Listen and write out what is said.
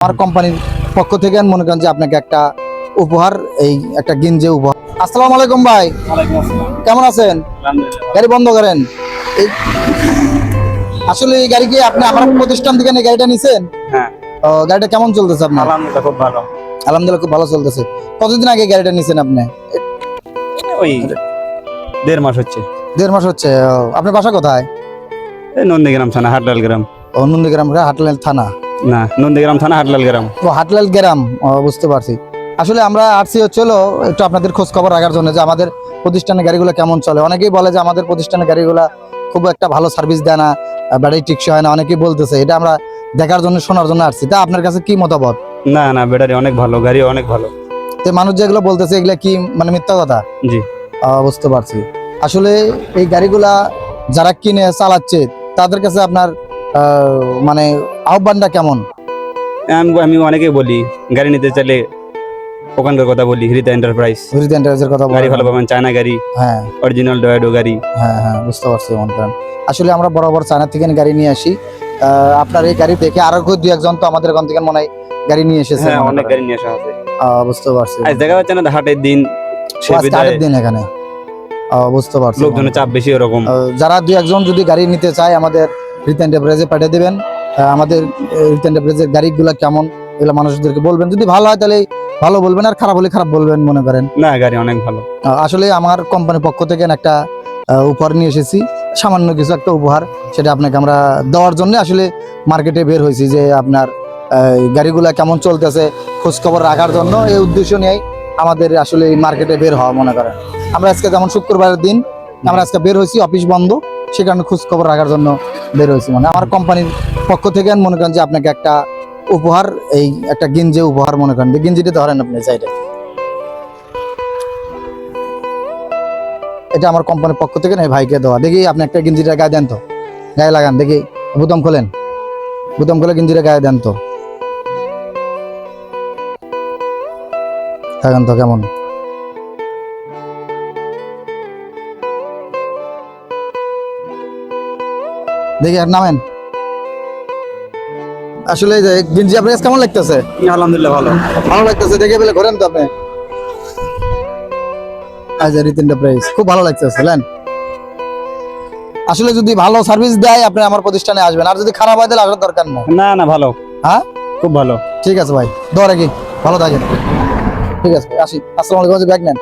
আমার কোম্পানির পক্ষ থেকে মনে করেন যে আপনাকে একটা উপহার এই একটা গিঞ্জে উপহার। আসসালামু আলাইকুম ভাই। কেমন আছেন? গাড়ি বন্ধ করেন। আসলে এই গাড়ি কি আপনি আমার প্রতিষ্ঠান থেকে এই গাড়িটা নিছেন? হ্যাঁ। ও, গাড়িটা কেমন চলতেছে আপনার? আলহামদুলিল্লাহ খুব ভালো। আলহামদুলিল্লাহ খুব ভালো চলতেছে। কতদিন আগে গাড়িটা নিছেন আপনি? ওই দেড় মাস হচ্ছে। দেড় মাস হচ্ছে আপনার বাসা কোথায়? এই নন্দীগ্রাম থানা হাটলাল গ্রাম। ও নন্দীগ্রাম হাটলাল থানা। না নন্দীগ্রাম থানা হাটলাল গ্রাম। ও হাটলাল গ্রাম। ও, বুঝতে পারছি। আসলে আমরা আসছি হচ্ছিল একটু আপনাদের খোঁজ খবর রাখার জন্য যে আমাদের প্রতিষ্ঠানের গাড়িগুলো কেমন চলে। অনেকেই বলে যে আমাদের প্রতিষ্ঠানের গাড়িগুলো খুব একটা ভালো সার্ভিস দেয় না ব্যাটারি টিকসই হয় না অনেকেই বলতেছে। এটা আমরা দেখার জন্য শোনার জন্য আসছি। তা আপনার কাছে কি মতামত? না না ব্যাটারি অনেক ভালো গাড়ি অনেক ভালো। তো মানুষ যেগুলো বলতেছে এগুলো কি মানে মিথ্যা কথা? জি। বুঝতে পারছি। আসলে এই গাড়িগুলা যারা কিনে চালাচ্ছে তাদের কাছে আপনার মানে আহ্বানটা কেমন? আমি আমি অনেকেই বলি গাড়ি নিতে চাইলে ওখানকার কথা বলি হৃদয় এন্টারপ্রাইজ হৃদয় এন্টারপ্রাইজের কথা গাড়ি ভালো পাবেন চায়না গাড়ি হ্যাঁ। অরিজিনাল ডয়েডো গাড়ি। হ্যাঁ হ্যাঁ বুঝতে পারছি মন করেন। আসলে আমরা বরাবর চায়না থেকে গাড়ি নিয়ে আসি। আপনার এই গাড়ি দেখে আরও দু একজন তো আমাদের এখান থেকে মনে হয় গাড়ি নিয়ে এসেছে হ্যাঁ অনেক গাড়ি নিয়ে আসা আছে বুঝতে পারছি। আজ দেখা যাচ্ছে না হাটের দিন আটের দিন এখানে। বুঝতে পারছি লোকজনের চাপ বেশি ওরকম। আহ, যারা দু একজন যদি গাড়ি নিতে চায় আমাদের রিট এন্টারপ্রাইজে পাঠিয়ে দেবেন। আমাদের রিট এন্টারপ্রাইজের গাড়িগুলো কেমন এগুলো মানুষদেরকে বলবেন। যদি ভালো হয় তাহলে ভালো বলবেন আর খারাপ হলে খারাপ বলবেন মনে করেন। না গাড়ি অনেক ভালো। আসলে আমার কোম্পানির পক্ষ থেকে একটা উপহার নিয়ে এসেছি। সামান্য কিছু একটা উপহার সেটা আপনাকে আমরা দেওয়ার জন্য আসলে মার্কেটে বের হয়েছি যে আপনার গাড়িগুলা কেমন চলতেছে খোঁজখবর রাখার জন্য এই উদ্দেশ্য নিয়েই আমাদের আসলে মার্কেটে বের হওয়া মনে করেন। আমরা আজকে যেমন শুক্রবারের দিন আমরা আজকে বের হয়েছি অফিস বন্ধ। সে কারণে খোঁজ খবর রাখার জন্য বের হয়েছি। মানে আমার কোম্পানির পক্ষ থেকে মনে করেন যে আপনাকে একটা উপহার, এই একটা গিঞ্জে উপহার মনে করেন। গিঞ্জিটা ধরেন আপনি চাইটা এটা আমার কোম্পানির পক্ষ থেকে না ভাইকে দেওয়া। দেখি আপনি একটা গেঞ্জিটা গায়ে দেন তো। গায়ে লাগান, দেখি। বুতাম খোলেন। বুতাম খুলে গেঞ্জিটা গায়ে দেন তো। থাকেন তো কেমন? দেখি আর নামেন। আসলে এই যে গেঞ্জি আপনার কাছে কেমন লাগতেছে? আলহামদুলিল্লাহ ভালো। ভালো লাগতেছে দেখে পেলে ঘোরেন তো আপনি। আজ রিতিনটা প্রাইস খুব ভালো লাগতেছে লেন। আসলে যদি ভালো সার্ভিস দেয় আপনি আমার প্রতিষ্ঠানে আসবেন। আর যদি খারাপ হয় তাহলে আসার দরকার নেই। না না ভালো। হ্যাঁ? খুব ভালো। ঠিক আছে ভাই দোয়া রাখি। ভালো থাকেন। ঠিক আছে আসি। আসসালামু আলাইকুম ব্যাগ নেন।